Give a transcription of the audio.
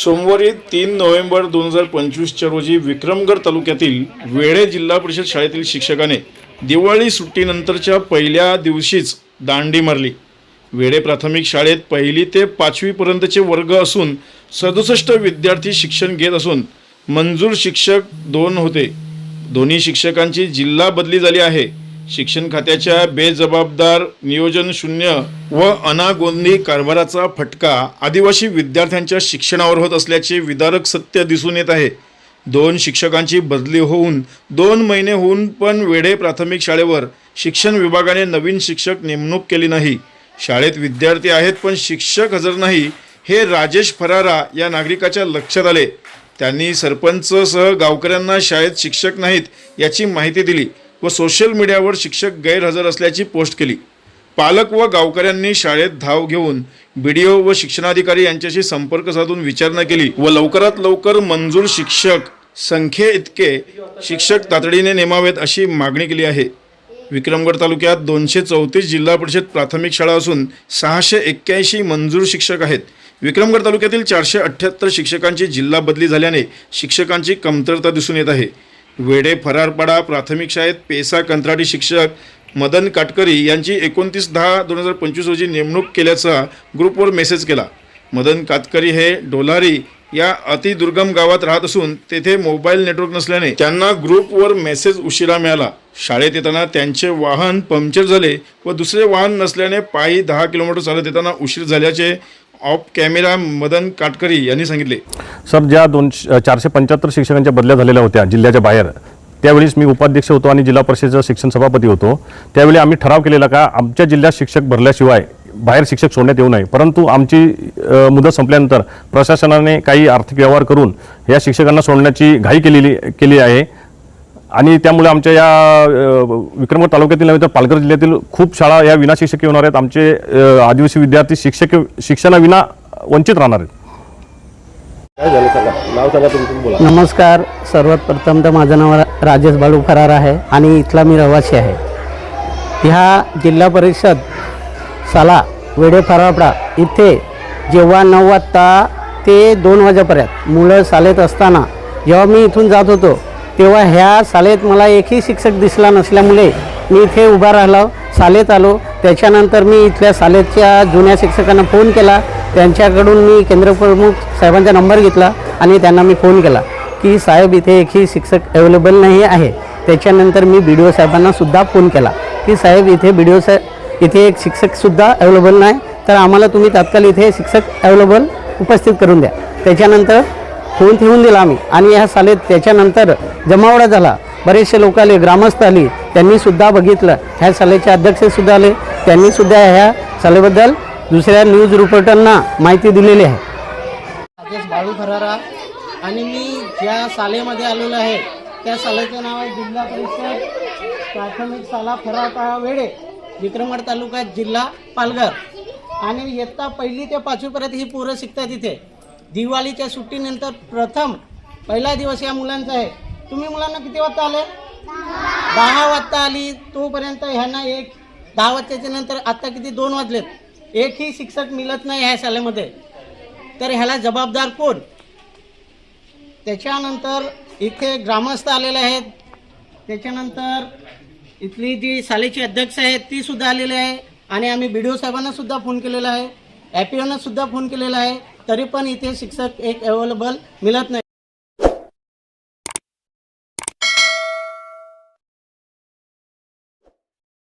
सोमवारी तीन नोव्हेंबर दोन हजार पंचवीसच्या रोजी विक्रमगड तालुक्यातील वेढे जिल्हा परिषद शाळेतील शिक्षकाने दिवाळी सुट्टीनंतरच्या पहिल्या दिवशीच दांडी मारली. वेढे प्राथमिक शाळेत पहिली ते पाचवीपर्यंतचे वर्ग असून सदुसष्ट विद्यार्थी शिक्षण घेत असून मंजूर शिक्षक दोन होते. दोन्ही शिक्षकांची जिल्हा बदली झाली आहे. शिक्षण खात्याच्या बेजबाबदार नियोजन शून्य व अनागोंदी कारभाराचा फटका आदिवासी विद्यार्थ्यांच्या शिक्षणावर होत असल्याचे विदारक सत्य दिसून येत आहे. दोन शिक्षकांची बदली होऊन दोन महिने होऊन पण वेढे प्राथमिक शाळेवर शिक्षण विभागाने नवीन शिक्षक नेमणूक केली नाही. शाळेत विद्यार्थी आहेत पण शिक्षक हजर नाही हे राजेश फरारा या नागरिकाच्या लक्षात आले. त्यांनी सरपंचसह गावकऱ्यांना शाळेत शिक्षक नाहीत याची माहिती दिली. व सोशल मीडियावर शिक्षक गैरहजर असल्याची पोस्ट केली. पालक व गावकऱ्यांनी शाळेत धाव घेऊन बी डी ओ व शिक्षणाधिकारी यांच्याशी संपर्क साधून विचारणा केली व लवकरात लवकर मंजूर शिक्षक संख्ये इतके शिक्षक तातडीने नेमावेत अशी मागणी केली आहे. विक्रमगड तालुक्यात दोनशे चौतीस जिल्हा परिषद प्राथमिक शाळा असून सहाशे एक्क्याऐंशी मंजूर शिक्षक आहेत. विक्रमगड तालुक्यातील चारशे अठ्ठ्याहत्तर शिक्षकांची जिल्हा बदली झाल्याने शिक्षकांची कमतरता दिसून येत आहे. वेडे फरारपाडा प्राथमिक शाळेत पेसा कंत्राटी शिक्षक मदन काटकरी यांची एकोणतीस दहा दोन हजार पंचवीस रोजी नेमणूक केल्याचा ग्रुपवर मेसेज केला. मदन कातकरी हे डोलारी या अतिदुर्गम गावात राहत असून तेथे मोबाईल नेटवर्क नसल्याने त्यांना ग्रुपवर मेसेज उशिरा मिळाला. शाळेत येताना त्यांचे वाहन पंक्चर झाले व दुसरे वाहन नसल्याने पायी दहा किलोमीटर चालत येताना उशीर झाल्याचे ऑफ कॅमेरा मदन काटकरी यांनी सांगितले. सर ज्या दोन चारशे पंच्याहत्तर शिक्षकांच्या बदल्या झालेल्या होत्या जिल्ह्याच्या बाहेर त्यावेळीच मी उपाध्यक्ष होतो आणि जिल्हा परिषदेचा शिक्षण सभापती होतो. त्यावेळी आम्ही ठराव केलेला का आमच्या जिल्ह्यात शिक्षक भरल्याशिवाय बाहेर शिक्षक सोडण्यात येऊ नये. परंतु आमची मुदत संपल्यानंतर प्रशासनाने काही आर्थिक व्यवहार करून या शिक्षकांना सोडण्याची घाई केलेली केली आहे. आणि त्यामुळे आमच्या या विक्रमगड तालुक्यातील नव्हे तर पालघर जिल्ह्यातील खूप शाळा या विनाशिक्षकी होणार आहेत. आमचे आदिवासी विद्यार्थी शिक्षक शिक्षणाविना वंचित राहणार आहेत. काय झालं सांगा? नाव सांगा तुमचं बोला. नमस्कार. सर्वात प्रथम तर माझं नाव राजेश बालू फरार आहे आणि इथला मी रहिवासी आहे. ह्या जिल्हा परिषद साला वेडे फरापडा इथे जेव्हा नऊ वाजता ते दोन वाजेपर्यंत मुलं शाळेत असताना जेव्हा मी इथून जात होतो तेव्हा ह्या शाळेत मला एकही शिक्षक दिसला नसल्यामुळे मी इथे उभा राहिलो शाळेत आलो. त्याच्यानंतर मी इथल्या शाळेच्या जुन्या शिक्षकांना फोन केला. त्यांच्याकडून मी केंद्रप्रमुख साहेबांचा नंबर घेतला आणि त्यांना मी फोन केला की साहेब इथे एकही शिक्षक अवेलेबल नाही आहे. त्याच्यानंतर मी बी डी ओ साहेबांनासुद्धा फोन केला की साहेब इथे बी डी ओ साहेब इथे एक शिक्षकसुद्धा अवेलेबल नाही. तर आम्हाला तुम्ही तात्काळ इथे शिक्षक अवेलेबल उपस्थित करून द्या. त्याच्यानंतर फोन ठेवून दिला आम्ही. आणि ह्या शाळेत त्याच्यानंतर जमावडा झाला. बरेचसे लोक आले ग्रामस्थ आली त्यांनीसुद्धा बघितलं. ह्या शाळेचे अध्यक्षसुद्धा आले. त्यांनीसुद्धा ह्या शाळेबद्दल दुसऱ्या न्यूज रिपोर्टरना माहिती दिलेली आहे. राजेश बाळू फरारा आणि मी ज्या शाळेमध्ये आलेलो आहे त्या शाळेचं नाव आहे जिल्हा परिषद प्राथमिक शाळा फराटा वेळे विक्रमगड तालुका जिल्हा पालघर. आणि इयत्ता पहिली ते पाचवीपर्यंत ही पोरं शिकतात इथे. दिवाळीच्या सुट्टीनंतर प्रथम पहिला दिवस या मुलांचा आहे. तुम्ही मुलांना किती वाजता आले? दहा वाजता आली तोपर्यंत ह्यांना एक दहा वाजताच्या नंतर आत्ता किती दोन वाजलेत? एकही शिक्षक मिळत नाही ह्या शाळेमध्ये. तर ह्याला जबाबदार कोण? त्याच्यानंतर इथे ग्रामस्थ आलेले आहेत. त्याच्यानंतर इथली जी शाळेची अध्यक्ष आहेत ती सुद्धा आलेली आहे. आणि आम्ही बी डी ओ साहेबांना सुद्धा फोन केलेला आहे. ॲपीओना सुद्धा फोन केलेला आहे. तरी पण इथे शिक्षक एक अवेलेबल मिळत नाही.